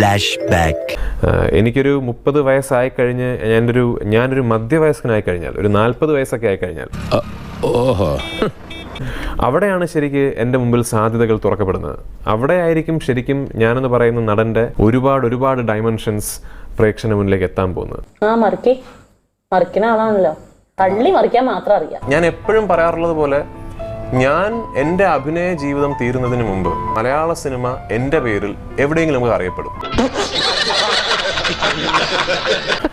Flash back എനിക്കൊരു മുപ്പത് വയസ്സായി കഴിഞ്ഞ് ഞാനൊരു ഞാനൊരു മധ്യവയസ്കനായി കഴിഞ്ഞാൽ ഒരു നാൽപ്പത് വയസ്സൊക്കെ ആയി കഴിഞ്ഞാൽ. ഓഹോ. അവിടെയാണ് ശരിക്ക് എന്റെ മുമ്പിൽ സാധ്യതകൾ തുറക്കപ്പെടുന്നത്. അവിടെ ആയിരിക്കും ശരിക്കും ഞാനെന്ന് പറയുന്ന നടന്റെ ഒരുപാട് ഒരുപാട് ഡയമെൻഷൻസ് പ്രേക്ഷന മുന്നിലേക്ക് എത്താൻ പോകുന്നത്. ആ മറിക്കേ. മറിക്കുന്ന ആളാണല്ലോ തള്ളി മറിക്കാൻ മാത്രം അറിയാം. ഞാൻ എപ്പോഴും പറയാറുള്ളത് പോലെ ഞാൻ എന്റെ അഭിനയ ജീവിതം തീരുന്നതിന് മുമ്പ് മലയാള സിനിമ എന്റെ പേരിൽ എവിടെയെങ്കിലും നമുക്ക് അറിയപ്പെടും.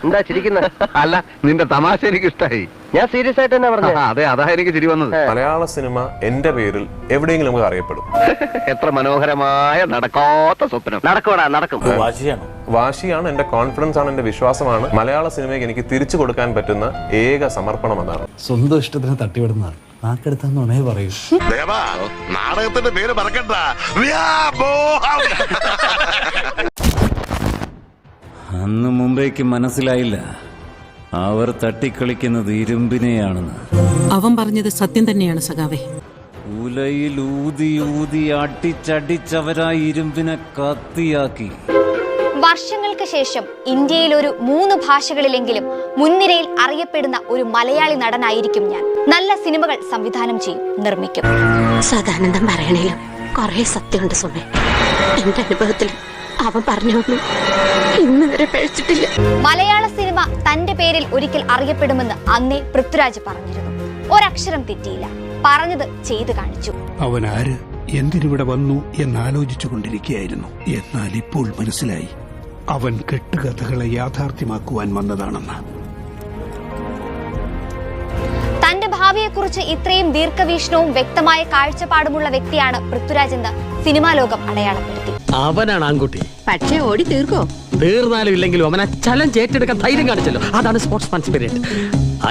എന്താ ചിരിക്കുന്ന? അല്ല നിന്റെ തമാശ എനിക്ക് ഇഷ്ടായി ഞാൻ സീരിയസ് ആയിട്ട് തന്നെ പറഞ്ഞു. അതെ അതാ എനിക്ക് ചിരി വന്നത്. മലയാള സിനിമ എന്റെ പേരിൽ എവിടെയെങ്കിലും നമുക്ക് അറിയപ്പെടും. എത്ര മനോഹരമായ നടക്കാത്ത സ്വപ്നം. നടക്കൂടാ നടക്കും. വാശിയാണ്? വാശിയാണ് എന്റെ കോൺഫിഡൻസ് ആണ് എന്റെ വിശ്വാസമാണ്. മലയാള സിനിമയ്ക്ക് എനിക്ക് തിരിച്ചു കൊടുക്കാൻ പറ്റുന്ന ഏക സമർപ്പണം അതാണ്. സ്വന്തം ഇഷ്ടത്തിന് തട്ടിവിടുന്നതാണ്. നാക്കെടുത്താന്നുണേ പറയൂ. നാടകത്തിന്റെ പേര് മറക്കണ്ട. അന്ന് മുംബൈക്ക് മനസ്സിലായില്ല. അവർ തട്ടിക്കളിക്കുന്നത് ഇരുമ്പിനെയാണെന്ന്. അവൻ പറഞ്ഞത് സത്യം തന്നെയാണ് സഖാവേ. ഉലയിൽ ഊതി ഊതി അടിച്ചടിച്ചവരായി ഇരുമ്പിനെ കത്തിയാക്കി. വർഷങ്ങൾക്ക് ശേഷം ഇന്ത്യയിൽ ഒരു മൂന്ന് ഭാഷകളിലെങ്കിലും മുൻനിരയിൽ അറിയപ്പെടുന്ന ഒരു മലയാളി നടനായിരിക്കും ഞാൻ. നല്ല സിനിമകൾ സംവിധാനം ചെയ്യും നിർമ്മിക്കും. സദാനന്ദം പറയണേലും കൊറേ സത്യമുണ്ട് സുമേ എന്റെ അനുഭവത്തിൽ അവൻ പറഞ്ഞു ഇന്ന് വരെ പഴിച്ചിട്ടില്ല മലയാള സിനിമ തന്റെ പേരിൽ ഒരിക്കൽ അറിയപ്പെടുമെന്ന് അന്നേ പൃഥ്വിരാജ് പറഞ്ഞിരുന്നു. ഒരക്ഷരം തെറ്റിയില്ല. പറഞ്ഞത് ചെയ്തു കാണിച്ചു. അവൻ ആര് എന്തിനിവിടെ വന്നു എന്നാലോചിച്ചു കൊണ്ടിരിക്കുകയായിരുന്നു എന്നാൽ ഇപ്പോൾ മനസ്സിലായി. അവൻ കെട്ടുകഥകളെ യാഥാർത്ഥ്യമാക്കുവാൻ വന്നതാണെന്ന് ഭാവിയെക്കുറിച്ച് ഇത്രയും ദീർഘവീക്ഷണവും വ്യക്തമായ കാഴ്ചപ്പാടുമുള്ള വ്യക്തിയാണ് പൃഥ്വിരാജ് എന്ന് സിനിമാ ലോകം അടയാളപ്പെടുത്തി. അവനാണ് ആൺകുട്ടി. പക്ഷേ ഓടി തീർക്കോ? തീർന്നാലും ഇല്ലെങ്കിലും അവനെ ചലഞ്ച് ഏറ്റെടുക്കാൻ ധൈര്യം കാണിച്ചല്ലോ. അതാണ് സ്പോർട്സ് സ്പിരിറ്റ്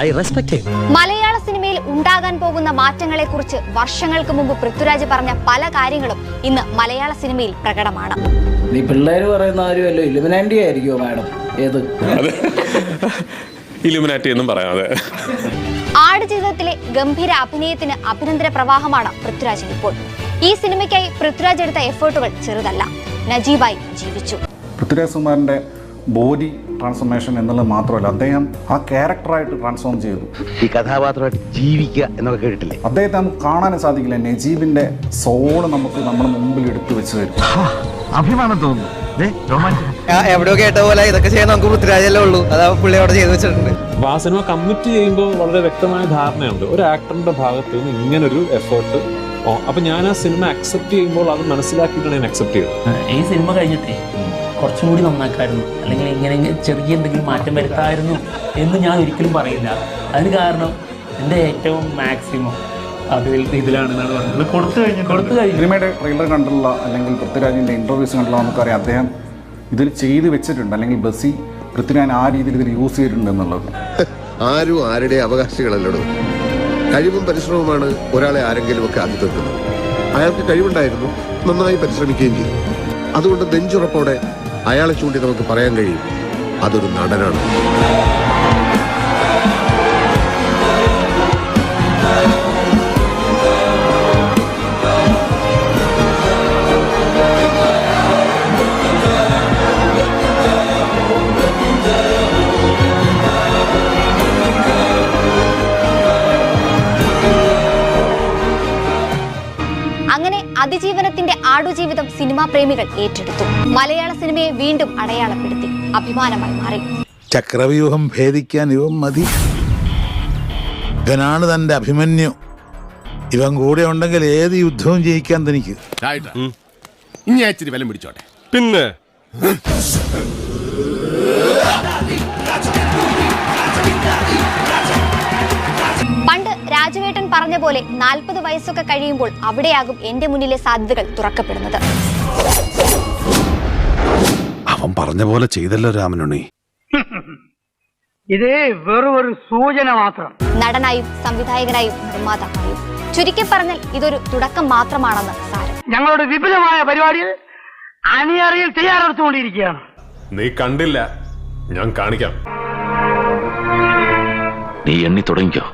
ഐ റെസ്പെക്ട് മലയാള സിനിമയിൽ ഉണ്ടാകാൻ പോകുന്ന മാറ്റങ്ങളെക്കുറിച്ച് വർഷങ്ങൾക്ക് മുമ്പ് പൃഥ്വിരാജ് പറഞ്ഞ പല കാര്യങ്ങളും ഇന്ന് മലയാള സിനിമയിൽ പ്രകടമാണ്. നീ പിള്ളേര് പറയുന്ന ആരുമല്ലോ ഇലുമിനാൻഡി ആയിരിക്കുമോ മാഡം ഏത്? ഇലുമിനാറ്റി എന്നും പറയാം അതെ. ആടുജീവിതത്തിലെ ഗംഭീര അഭിനയത്തിന് അഭിനന്ദന പ്രവാഹമാണ് പൃഥ്വിരാജിന് ഇപ്പോൾ. ഈ സിനിമയ്ക്കായി പൃഥ്വിരാജ് എടുത്ത എഫേർട്ടുകൾ ചെറുതല്ല. നജീബായി ജീവിച്ചു. പൃഥ്വിരാജ് കുമാറിന്റെ ബോഡി ട്രാൻസ്ഫോർമേഷൻ എന്നുള്ളത് മാത്രമല്ല അദ്ദേഹം ആ ക്യാരക്ടറായിട്ട് ട്രാൻസ്ഫോം ചെയ്തു. ഈ കഥാപാത്രമായിട്ട് ജീവിക്കുക എന്നൊക്കെ കേട്ടില്ലേ അദ്ദേഹത്തെ നമുക്ക് കാണാനും സാധിക്കില്ല. നജീബിന്റെ സോൾ നമുക്ക് നമ്മുടെ മുമ്പിൽ എടുത്തു വെച്ച് തരും. അഭിമാനം തോന്നുന്നു. എവിടെയോ കേട്ട പോലെ ഇതൊക്കെ ചെയ്യാൻ നമുക്ക് പൃഥ്വിരാജല്ലേ ഉള്ളൂ. അതാ പുള്ളി അവിടെ ചെയ്തു വെച്ചിട്ടുണ്ട്. അപ്പൊ ആ സിനിമ കമ്മിറ്റ് ചെയ്യുമ്പോൾ വളരെ വ്യക്തമായ ധാരണയുണ്ട്. ഒരു ആക്ടറിന്റെ ഭാഗത്ത് നിന്ന് ഇങ്ങനൊരു എഫേർട്ട് അപ്പൊ ഞാൻ ആ സിനിമ അക്സെപ്റ്റ് ചെയ്യുമ്പോൾ അത് മനസ്സിലാക്കിയിട്ടാണ് ഞാൻ അക്സെപ്റ്റ് ചെയ്തത്. ഈ സിനിമ കഴിഞ്ഞിട്ട് കുറച്ചും കൂടി നന്നാക്കായിരുന്നു. അല്ലെങ്കിൽ ഇങ്ങനെ ചെറിയ എന്തെങ്കിലും മാറ്റം വരുത്തായിരുന്നു എന്ന് ഞാൻ ഒരിക്കലും പറയില്ല. അതിന് കാരണം എന്റെ ഏറ്റവും മാക്സിമം അതിൽ ഇതിലാണെന്നാണ് പറഞ്ഞത്. കൊടുത്തു കഴിഞ്ഞു കൊടുത്തു കഴിഞ്ഞു. ട്രെയിലർ കണ്ടുള്ള അല്ലെങ്കിൽ പൃഥ്വിരാജിന്റെ ഇന്റർവ്യൂസ് കണ്ടുള്ള നമുക്കറിയാം. അദ്ദേഹം ഇതിൽ ചെയ്ത് വെച്ചിട്ടുണ്ട്. അല്ലെങ്കിൽ ബസ്സി പൃഥ്വിരാൻ ആ രീതിയിൽ ഇതിൽ യൂസ് ചെയ്തിട്ടുണ്ട് എന്നുള്ളത്. ആരും ആരുടെ അവകാശികളല്ലോ കഴിവും പരിശ്രമവുമാണ് ഒരാളെ ആരെങ്കിലും ഒക്കെ ആദ്യം തീർക്കുന്നത്. അയാൾക്ക് കഴിവുണ്ടായിരുന്നു. നന്നായി പരിശ്രമിക്കുകയും ചെയ്തു. അതുകൊണ്ട് നെഞ്ചുറപ്പോടെ അയാളെ ചൂണ്ടി നമുക്ക് പറയാൻ കഴിയും. അതൊരു നടനാണ്. അതിജീവനത്തിന്റെ ആടുജീവിതം സിനിമാ പ്രേമികൾ ഏറ്റെടുത്തു. മലയാള സിനിമയെ വീണ്ടും അടയാളപ്പെടുത്തി. അഭിമാനമായി മാറി. ചക്രവ്യൂഹം ഭേദിക്കാൻ ഇവൻ മതി. ഇവനാണ് തന്റെ അഭിമന്യു. ഇവൻ കൂടെ ഉണ്ടെങ്കിൽ ഏത് യുദ്ധവും ജയിക്കാൻ തനിക്ക്. ഇച്ചിരി വിലം പിടിച്ചോട്ടെ. പിന്നെ? രാജുവേട്ടൻ പറഞ്ഞ പോലെ നാൽപ്പത് വയസ്സൊക്കെ കഴിയുമ്പോൾ അവിടെയാകും എന്റെ മുന്നിലെ സാധ്യതകൾ തുറക്കപ്പെടുന്നത്. അവൻ പറഞ്ഞ പോലെ ചെയ്തല്ലോ രാമനുണ്ണി. ഇത് വെറും ഒരു സൂചന മാത്രം. നടനായും സംവിധായകനായും നിർമ്മാതാവായും ചുരുക്കി പറഞ്ഞാൽ ഇതൊരു തുടക്കം മാത്രമാണെന്ന് സാരം. ഞങ്ങളുടെ വിപുലമായ പരിപാടിയിൽ അണിയറിയിൽ തയ്യാറെടുത്തുകൊണ്ടിരിക്കുകയാണ്. നീ കണ്ടില്ല. ഞാൻ കാണിക്കാം. നീ എണ്ണി തുടങ്ങിക്കോ.